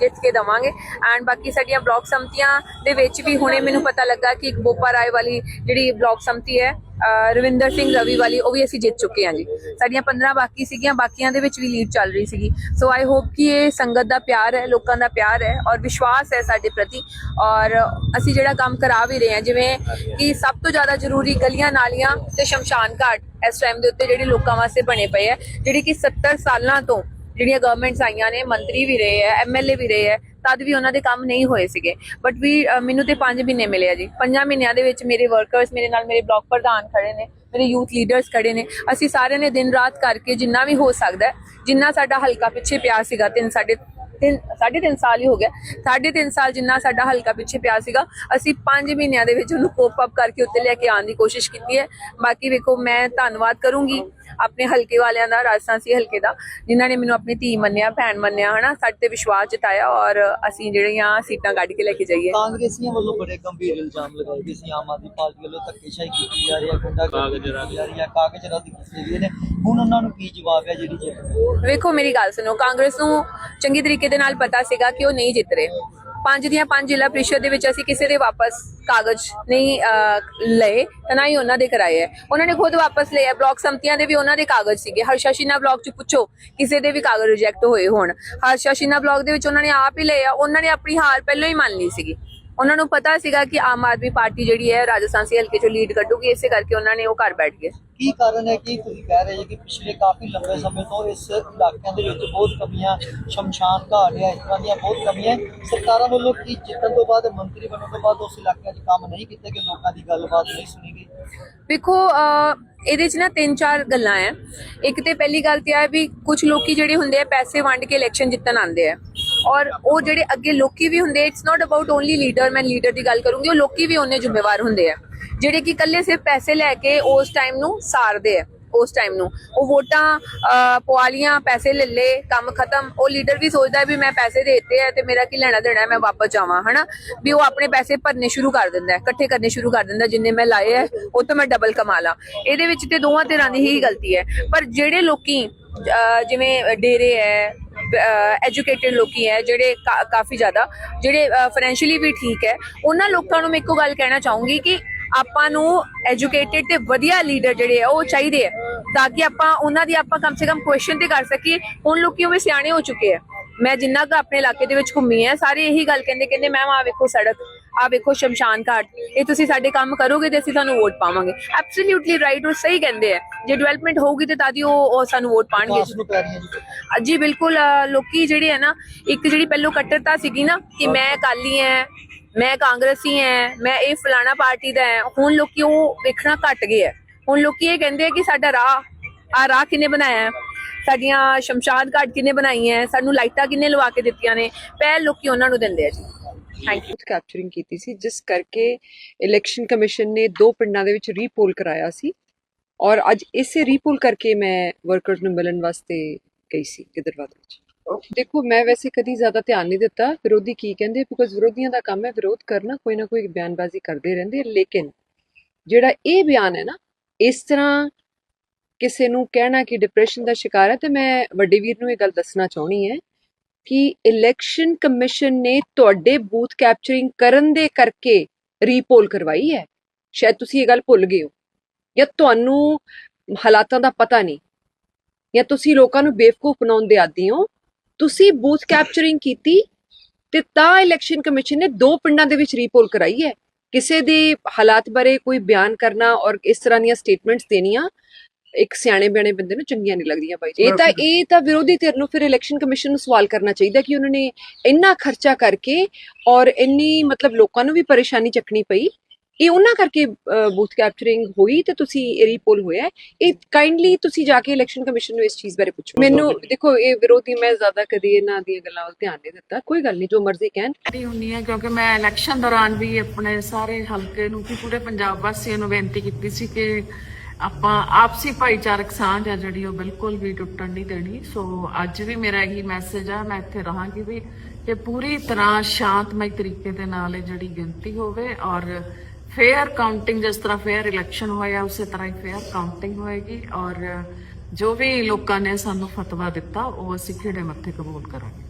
ਜਿੱਤ ਕੇ ਦਵਾਂਗੇ। ਐਂਡ ਬਾਕੀ ਸਾਡੀਆਂ ਬਲਾਕ ਸਮਤੀਆਂ ਦੇ ਵਿੱਚ ਵੀ ਹੁਣੇ ਮੈਨੂੰ ਪਤਾ ਲੱਗਾ ਕਿ ਇੱਕ ਬੋਪਾ ਰਾਏ ਵਾਲੀ ਜਿਹੜੀ ਬਲਾਕ ਸਮਤੀ ਹੈ ਰਵਿੰਦਰ ਸਿੰਘ ਰਵੀ ਵਾਲੀ, ਉਹ ਵੀ ਅਸੀਂ ਜਿੱਤ ਚੁੱਕੇ ਹਾਂ ਜੀ। ਸਾਡੀਆਂ 15 ਬਾਕੀ ਸੀਗੀਆਂ, ਬਾਕੀਆਂ ਦੇ ਵਿੱਚ ਵੀ ਲੀਡ ਚੱਲ ਰਹੀ ਸੀਗੀ। ਸੋ ਆਈ ਹੋਪ ਕਿ ਇਹ ਸੰਗਤ ਦਾ ਪਿਆਰ ਹੈ, ਲੋਕਾਂ ਦਾ ਪਿਆਰ ਹੈ ਔਰ ਵਿਸ਼ਵਾਸ ਹੈ ਸਾਡੇ ਪ੍ਰਤੀ। ਔਰ ਅਸੀਂ ਜਿਹੜਾ ਕੰਮ ਕਰਾ ਵੀ ਰਹੇ ਹਾਂ, ਜਿਵੇਂ ਕਿ ਸਭ ਤੋਂ ਜ਼ਿਆਦਾ ਜ਼ਰੂਰੀ ਗਲੀਆਂ ਨਾਲੀਆਂ ਤੇ ਸ਼ਮਸ਼ਾਨ ਘਾਟ ਇਸ ਟਾਈਮ ਦੇ ਉੱਤੇ ਜਿਹੜੇ ਲੋਕਾਂ ਵਾਸਤੇ ਬਣੇ ਪਏ ਹੈ, ਜਿਹੜੀ ਕਿ 70 ਸਾਲਾਂ ਤੋਂ ਜਿਹੜੀਆਂ ਗਵਰਨਮੈਂਟਸ ਆਈਆਂ ਨੇ, ਮੰਤਰੀ ਵੀ ਰਹੇ ਹੈ ਐਮਐਲਏ ਵੀ ਰਹੇ ਹੈ ਤਦ ਵੀ ਉਹਨਾਂ ਦੇ ਕੰਮ ਨਹੀਂ ਹੋਏ ਸੀਗੇ। ਬਟ ਵੀ ਮੈਨੂੰ ਤੇ 5 ਮਹੀਨੇ ਮਿਲੇ ਆ ਜੀ। 5 ਮਹੀਨਿਆਂ ਦੇ ਵਿੱਚ ਮੇਰੇ ਵਰਕਰਸ ਮੇਰੇ ਨਾਲ ਮੇਰੇ ਬਲਾਕ ਪ੍ਰਧਾਨ ਖੜੇ ਨੇ, ਮੇਰੇ ਯੂਥ ਲੀਡਰਸ ਖੜੇ ਨੇ। ਅਸੀਂ ਸਾਰਿਆਂ ਨੇ ਦਿਨ ਰਾਤ ਕਰਕੇ ਜਿੰਨਾ ਵੀ ਹੋ ਸਕਦਾ ਜਿੰਨਾ ਸਾਡਾ ਹਲਕਾ ਪਿੱਛੇ ਪਿਆ ਸੀਗਾ, ਤਿੰਨ ਸਾਡੇ ਤਿੰਨ, ਸਾਢੇ ਤਿੰਨ ਸਾਲ ਹੀ ਹੋ ਗਿਆ, ਸਾਢੇ ਤਿੰਨ ਸਾਲ ਜਿੰਨਾ ਸਾਡਾ ਹਲਕਾ ਪਿੱਛੇ ਪਿਆ ਸੀਗਾ, ਅਸੀਂ 5 ਮਹੀਨਿਆਂ ਦੇ ਵਿੱਚ ਉਹਨੂੰ ਕੋਪ ਅਪ ਕਰਕੇ ਉੱਤੇ ਲੈ ਕੇ ਆਉਣ ਦੀ ਕੋਸ਼ਿਸ਼ ਕੀਤੀ ਹੈ ਬਾਕੀ ਵੇਖੋ, ਮੈਂ ਧੰਨਵਾਦ ਕਰੂੰਗੀ। ਆਪਣੇ ਹਲਕੇ ਵਾਲਿਆਂ ਦਾ ਰਾਜਸਥਾਨੀ ਹਲਕੇ ਦਾ ਜਿਨ੍ਹਾਂ ਨੇ ਮੈਨੂੰ ਆਪਣੀ ਧੀ ਮੰਨਿਆ ਭੈਣ ਮੰਨਿਆ ਹਨਾ? ਸਾਡੇ ਤੇ ਵਿਸ਼ਵਾਸ ਜਤਾਇਆ ਔਰ ਅਸੀਂ ਜਿਹੜੀਆਂ ਸੀਟਾਂ ਕੱਢ ਕੇ ਲੈ ਕੇ ਜਾਈਏ। ਕਾਂਗਰਸੀਆਂ ਵੱਲੋਂ ਬੜੇ ਗੰਭੀਰ ਇਲਜ਼ਾਮ ਲਗਾਏ ਗਏ ਸੀ। ਆਮ ਆਦਮੀ ਪਾਰਟੀ ਵੱਲੋਂ ਧੱਕੇਸ਼ਾਹੀ ਕੀਤੀ ਜਾ ਰਹੀ ਹੈ ਗੁੰਡਾਗਰਦੀ ਕੀਤੀ ਜਾ ਰਹੀ ਹੈ ਕਾਗਜ਼ ਰੱਦ ਕੀਤੇ ਗਏ ਨੇ। ਹੁਣ ਉਹਨਾਂ ਨੂੰ ਕੀ ਜਵਾਬ ਹੈ ਜਿਹੜੀ ਜਿੱਤ? ਵੇਖੋ ਮੇਰੀ ਗੱਲ ਸੁਣੋ ਕਾਂਗਰਸ ਨੂੰ ਚੰਗੀ ਤਰੀਕੇ ਦੇ ਨਾਲ ਪਤਾ ਸੀਗਾ ਕਿ ਉਹ ਨਹੀਂ ਜਿੱਤ ਰਹੇ। ਪੰਜ ਦੀਆਂ ਪੰਜ ਜ਼ਿਲ੍ਹਾ ਪ੍ਰੀਸ਼ਦ ਦੇ ਵਿੱਚ ਅਸੀਂ ਕਿਸੇ ਦੇ ਵਾਪਸ ਕਾਗਜ਼ ਨਹੀਂ ਅਹ, ਲਏ ਤਾਂ ਨਾ ਹੀ ਉਹਨਾਂ ਦੇ ਕਰਾਏ ਹੈ ਉਹਨਾਂ ਨੇ ਖੁਦ ਵਾਪਸ ਲਏ ਬਲਾਕ ਸੰਮਤੀਆਂ ਦੇ ਵੀ ਉਹਨਾਂ ਦੇ ਕਾਗਜ਼ ਸੀਗੇ। ਹਰਸ਼ਾਸ਼ੀਨਾ ਬਲਾਕ ਚ ਪੁੱਛੋ ਕਿਸੇ ਦੇ ਵੀ ਕਾਗਜ਼ ਰਿਜੈਕਟ ਹੋਏ ਹੋਣ। ਹਰਸ਼ਾਸ਼ੀਨਾ ਬਲਾਕ ਦੇ ਵਿੱਚ ਉਹਨਾਂ ਨੇ ਆਪ ਹੀ ਲਏ ਆ। ਉਹਨਾਂ ਨੇ ਆਪਣੀ ਹਾਰ ਪਹਿਲਾਂ ਹੀ ਮੰਨ ਲਈ ਸੀਗੀ। ਉਹਨਾਂ ਨੂੰ ਪਤਾ ਸੀਗਾ ਕਿ ਆਮ ਆਦਮੀ ਪਾਰਟੀ ਜਿਹੜੀ ਹੈ ਰਾਜਸਥਾਨ ਸੀ ਹਲਕੇ ਚੋਂ ਲੀਡ ਕੱਢੂਗੀ ਇਸੇ ਕਰਕੇ ਉਹਨਾਂ ਨੇ ਉਹ ਘਰ ਬੈਠ ਗਏ। ਕੀ ਕਾਰਨ ਹੈ ਕਿ ਤੁਸੀਂ ਕਹਿ ਰਹੇ ਹੋ ਕਿ ਪਿਛਲੇ ਕਾਫੀ ਲੰਬੇ ਸਮੇਂ ਤੋਂ ਇਸ ਇਲਾਕਿਆਂ ਦੇ ਵਿੱਚ ਬਹੁਤ ਕਮੀਆਂ ਸ਼ਮਸ਼ਾਨ ਘਾਟ ਹੈ ਇਸ ਤਰ੍ਹਾਂ ਦੀਆਂ ਬਹੁਤ ਕਮੀਆਂ। ਸਰਕਾਰਾਂ ਵੱਲੋਂ ਕੀ ਜਿੱਤਣ ਤੋਂ ਬਾਅਦ ਮੰਤਰੀ ਬਣਨ ਤੋਂ ਬਾਅਦ ਉਸ ਇਲਾਕਿਆਂ 'ਚ ਕੰਮ ਨਹੀਂ ਕੀਤੇ ਕਿ ਲੋਕਾਂ ਦੀ ਗੱਲਬਾਤ ਨਹੀਂ ਸੁਣੀ ਗਈ? ਵੇਖੋ ਇਹਦੇ 'ਚ ਨਾ ਤਿੰਨ ਚਾਰ ਗੱਲਾਂ ਆ ਇੱਕ ਤੇ ਪਹਿਲੀ ਗੱਲ ਤੇ ਆ ਵੀ ਕੁਝ ਲੋਕੀ ਜਿਹੜੇ ਹੁੰਦੇ ਆ ਪੈਸੇ ਵੰਡ ਕੇ ਇਲੈਕਸ਼ਨ ਜਿੱਤਣ ਆਉਂਦੇ ਆ। ਔਰ ਉਹ ਜਿਹੜੇ ਅੱਗੇ ਲੋਕੀ ਵੀ ਹੁੰਦੇ it's not about only leader ਮੈਂ ਲੀਡਰ ਦੀ ਗੱਲ ਕਰੂੰਗੀ ਉਹ ਲੋਕੀ ਵੀ ਉਹਨੇ ਜ਼ਿੰਮੇਵਾਰ ਹੁੰਦੇ ਆ। ਜਿਹੜੇ ਕਿ ਇਕੱਲੇ ਸਿਰਫ ਪੈਸੇ ਲੈ ਕੇ ਉਸ ਟਾਈਮ ਨੂੰ ਸਾਰਦੇ ਆ ਉਸ ਟਾਈਮ ਨੂੰ। ਉਹ ਵੋਟਾਂ ਅਹ, ਪੈਸੇ ਲੈ ਲੇ ਕੰਮ ਖਤਮ ਉਹ ਲੀਡਰ ਵੀ ਸੋਚਦਾ ਵੀ ਮੈਂ ਪੈਸੇ ਦੇ ਆ ਤੇ ਮੇਰਾ ਕੀ ਲੈਣਾ ਦੇਣਾ ਮੈਂ ਵਾਪਸ ਜਾਵਾਂ ਹਨਾ? ਵੀ ਉਹ ਆਪਣੇ ਪੈਸੇ ਭਰਨੇ ਸ਼ੁਰੂ ਕਰ ਦਿੰਦਾ ਇਕੱਠੇ ਕਰਨੇ ਸ਼ੁਰੂ ਕਰ ਦਿੰਦਾ ਜਿੰਨੇ ਮੈਂ ਲਾਏ ਆ ਉਹ ਤੋਂ ਮੈਂ ਡਬਲ ਕਮਾ ਲਾਂ। ਇਹਦੇ ਵਿੱਚ ਤੇ ਦੋਵਾਂ ਧਿਰਾਂ ਦੀ ਹੀ ਗਲਤੀ ਹੈ। ਪਰ ਜਿਹੜੇ ਲੋਕੀ ਜਿਵੇਂ ਡੇਰੇ ਹੈ ਐਜੂਕੇਟਿਡ ਲੋਕੀ ਹੈ, ਜਿਹੜੇ ਕਾ- ਕਾਫੀ ਜ਼ਿਆਦਾ, ਜਿਹੜੇ ਫਾਈਨੈਂਸ਼ੀਅਲੀ ਵੀ ਠੀਕ ਹੈ, ਉਹਨਾਂ ਲੋਕਾਂ ਨੂੰ ਮੈਂ ਇੱਕੋ ਗੱਲ ਕਹਿਣਾ ਚਾਹੂੰਗੀ ਕਿ ਆਪਾਂ ਨੂੰ ਐਜੂਕੇਟਿਡ ਤੇ ਵਧੀਆ ਲੀਡਰ ਜਿਹੜੇ ਆ, ਉਹ ਚਾਹੀਦੇ ਆ, ਤਾਂ ਕਿ ਆਪਾਂ ਉਹਨਾਂ ਦੀ ਆਪਾਂ ਕਮ ਸੇ ਕਮ ਕੁਐਸਚਨ ਤੇ ਕਰ ਸਕੀਏ, ਹੁਣ ਲੋਕੀ ਉਹ ਸਿਆਣੇ ਹੋ ਚੁੱਕੇ ਆ। ਮੈਂ ਜਿੰਨਾ ਕੁ ਆਪਣੇ ਇਲਾਕੇ ਦੇ ਵਿੱਚ ਘੁੰਮੀ ਆ, ਸਾਰੇ ਇਹੀ ਗੱਲ ਕਹਿੰਦੇ ਕਹਿੰਦੇ, ਮੈਮ ਆ ਵੇਖੋ ਸੜਕ। ਆ ਵੇਖੋ ਸ਼ਮਸ਼ਾਨ ਘਾਟ ਇਹ ਤੁਸੀਂ ਸਾਡੇ ਕੰਮ ਕਰੋਗੇ ਤੇ ਅਸੀਂ ਤੁਹਾਨੂੰ ਵੋਟ ਪਾਵਾਂਗੇ। ਐਬਸੋਲੂਟਲੀ ਰਾਈਟ ਉਹ ਸਹੀ ਕਹਿੰਦੇ ਆ। ਜੇ ਡਿਵੈਲਪਮੈਂਟ ਹੋਊਗੀ ਤੇ ਤਾਂ ਦੀ ਉਹ ਸਾਨੂੰ ਵੋਟ ਪਾਣਗੇ। ਜੀ। ਬਿਲਕੁਲ ਲੋਕੀ ਜਿਹੜੇ ਹੈ ਨਾ ਇੱਕ ਜਿਹੜੀ ਪਹਿਲੋਂ ਕੱਟੜਤਾ ਸੀਗੀ ਨਾ ਕਿ ਮੈਂ ਅਕਾਲੀ ਐ ਮੈਂ ਕਾਂਗਰਸੀ ਐ ਮੈਂ ਇਹ ਫਲਾਣਾ ਪਾਰਟੀ ਦਾ ਐ ਹੁਣ ਲੋਕੀ ਉਹ ਵੇਖਣਾ ਘਟ ਗਏ ਐ। ਹੁਣ ਲੋਕੀ ਇਹ ਕਹਿੰਦੇ ਆ ਕਿ ਸਾਡਾ ਰਾਹ ਆ ਰਾਹ ਕਿਨੇ ਬਣਾਇਆ ਹੈ? ਸਾਡੀਆਂ ਸ਼ਮਸ਼ਾਦ ਘਾਟ ਕਿਨੇ ਬਣਾਈ ਹੈ ਸਾਨੂੰ ਲਾਈਟਾਂ ਕਿਨੇ ਲਵਾ ਕੇ ਦਿੱਤੀਆਂ ਨੇ? ਪਹਿਲ ਲੋਕੀ ਉਹਨਾਂ ਨੂੰ ਦਿੰਦੇ ਆ ਜੀ। ਥੈਂਕ ਯੂ ਕੈਪਚਰਿੰਗ ਕੀਤੀ ਸੀ ਜਿਸ ਕਰਕੇ ਇਲੈਕਸ਼ਨ ਕਮਿਸ਼ਨ ਨੇ ਦੋ ਪਿੰਡਾਂ ਦੇ ਵਿੱਚ ਰੀਪੋਲ ਕਰਾਇਆ ਸੀ ਔਰ ਅੱਜ ਇਸੇ ਰੀਪੋਲ ਕਰਕੇ ਮੈਂ ਵਰਕਰਸ ਨੂੰ ਮਿਲਣ ਵਾਸਤੇ ਗਈ ਸੀ ਗਿੱਦੜਬਾਦ ਵਿੱਚ। ਦੇਖੋ ਮੈਂ ਵੈਸੇ ਕਦੀ ਜ਼ਿਆਦਾ ਧਿਆਨ ਨਹੀਂ ਦਿੱਤਾ ਵਿਰੋਧੀ ਕੀ ਕਹਿੰਦੇ? ਬਿਕੋਜ਼ ਵਿਰੋਧੀਆਂ ਦਾ ਕੰਮ ਹੈ ਵਿਰੋਧ ਕਰਨਾ ਕੋਈ ਨਾ ਕੋਈ ਬਿਆਨਬਾਜ਼ੀ ਕਰਦੇ ਰਹਿੰਦੇ ਲੇਕਿਨ ਜਿਹੜਾ ਇਹ ਬਿਆਨ ਹੈ ਨਾ ਇਸ ਤਰ੍ਹਾਂ ਕਿਸੇ ਨੂੰ ਕਹਿਣਾ ਕਿ ਡਿਪਰੈਸ਼ਨ ਦਾ ਸ਼ਿਕਾਰ ਹੈ ਤੇ ਮੈਂ ਵੱਡੇ ਵੀਰ ਨੂੰ ਇਹ ਗੱਲ ਦੱਸਣਾ ਚਾਹਣੀ ਹੈ ਕਿ ਇਲੈਕਸ਼ਨ ਕਮਿਸ਼ਨ ਨੇ ਤੁਹਾਡੇ ਬੂਥ ਕੈਪਚਰਿੰਗ ਕਰਨ ਦੇ ਕਰਕੇ ਰੀਪੋਲ ਕਰਵਾਈ ਹੈ? ਸ਼ਾਇਦ ਤੁਸੀਂ ਇਹ ਗੱਲ ਭੁੱਲ ਗਏ ਹੋ। ਜਾਂ ਤੁਹਾਨੂੰ ਹਾਲਾਤਾਂ ਦਾ ਪਤਾ ਨਹੀਂ? ਜਾਂ ਤੁਸੀਂ ਲੋਕਾਂ ਨੂੰ ਬੇਵਕੂਫ ਬਣਾਉਣ ਦੇ ਆਦੀ ਹੋ? ਤੁਸੀਂ ਬੂਥ ਕੈਪਚਰਿੰਗ ਕੀਤੀ ਤੇ ਤਾਂ ਇਲੈਕਸ਼ਨ ਕਮਿਸ਼ਨ ਨੇ ਦੋ ਪਿੰਡਾਂ ਦੇ ਵਿੱਚ ਰੀਪੋਲ ਕਰਾਈ ਹੈ। ਕਿਸੇ ਦੇ ਹਾਲਾਤ ਬਾਰੇ ਕੋਈ ਬਿਆਨ ਕਰਨਾ ਔਰ ਇਸ ਤਰ੍ਹਾਂ ਦੀਆਂ ਸਟੇਟਮੈਂਟਸ ਦੇਣੀਆਂ ਇੱਕ ਸਿਆਣੇ ਬਿਆਣੇ ਬੰਦੇ ਨੂੰ ਚੰਗੀਆਂ ਨਹੀਂ ਲੱਗਦੀਆਂ ਬਾਈ ਜੀ। ਇਹ ਤਾਂ ਇਹ ਤਾਂ ਵਿਰੋਧੀ ਧਿਰ ਨੂੰ ਫਿਰ ਇਲੈਕਸ਼ਨ ਕਮਿਸ਼ਨ ਨੂੰ ਸਵਾਲ ਕਰਨਾ ਚਾਹੀਦਾ ਕਿ ਉਹਨਾਂ ਨੇ ਇੰਨਾ ਖਰਚਾ ਕਰਕੇ ਔਰ ਇੰਨੀ ਮਤਲਬ ਲੋਕਾਂ ਨੂੰ ਵੀ ਪਰੇਸ਼ਾਨੀ ਚੱਕਣੀ ਪਈ। ਇਹ ਉਹਨਾਂ ਕਰਕੇ ਬੂਥ ਕੈਪਚਰਿੰਗ ਹੋਈ ਤੇ ਤੁਸੀਂ ਰੀਪੋਲ ਹੋਇਆ। ਇਹ ਕਾਈਂਡਲੀ ਤੁਸੀਂ ਜਾ ਕੇ ਇਲੈਕਸ਼ਨ ਕਮਿਸ਼ਨ ਨੂੰ ਇਸ ਚੀਜ਼ ਬਾਰੇ ਪੁੱਛੋ। ਮੈਨੂੰ ਦੇਖੋ ਇਹ ਵਿਰੋਧੀ ਮੈਂ ਜ਼ਿਆਦਾ ਕਦੀ ਇਹਨਾਂ ਦੀਆਂ ਗੱਲਾਂ ਵੱਲ ਧਿਆਨ ਨਹੀਂ ਦਿੱਤਾ। ਕੋਈ ਗੱਲ ਨਹੀਂ ਜੋ ਮਰਜ਼ੀ ਕਹਿਣ। ਕਰਦੀ ਹੁੰਨੀ ਹੈ ਕਿਉਂਕਿ ਮੈਂ ਇਲੈਕਸ਼ਨ ਦੌਰਾਨ ਵੀ ਆਪਣੇ ਸਾਰੇ ਹਲਕੇ ਨੂੰ ਕਿ ਪੂਰੇ ਪੰਜਾਬ ਵਾਸੀਆਂ ਨੂੰ ਬੇਨਤੀ ਕੀਤੀ ਸੀ ਕਿ ਆਪਾਂ ਆਪਸੀ ਭਾਈਚਾਰਕ ਸਾਂਝ ਆ ਜਿਹੜੀ ਉਹ ਬਿਲਕੁਲ ਵੀ ਟੁੱਟਣ ਨਹੀਂ ਦੇਣੀ। ਸੋ ਅੱਜ ਵੀ ਮੇਰਾ ਇਹੀ ਮੈਸੇਜ ਆ, ਮੈਂ ਇੱਥੇ ਰਹਾਂਗੀ ਵੀ ਕਿ ਪੂਰੀ ਤਰ੍ਹਾਂ ਸ਼ਾਂਤਮਈ ਤਰੀਕੇ ਦੇ ਨਾਲ ਇਹ ਜਿਹੜੀ ਗਿਣਤੀ ਹੋਵੇ ਔਰ ਫੇਅਰ ਕਾਊਂਟਿੰਗ ਜਿਸ ਤਰ੍ਹਾਂ ਫੇਅਰ ਇਲੈਕਸ਼ਨ ਹੋਇਆ, ਉਸੇ ਤਰ੍ਹਾਂ ਹੀ ਫੇਅਰ ਕਾਊਂਟਿੰਗ ਹੋਏਗੀ ਔਰ ਜੋ ਵੀ ਲੋਕਾਂ ਨੇ ਸਾਨੂੰ ਫਤਵਾ ਦਿੱਤਾ, ਉਹ ਅਸੀਂ ਖਿੜੇ ਮੱਥੇ ਕਬੂਲ ਕਰਾਂਗੇ।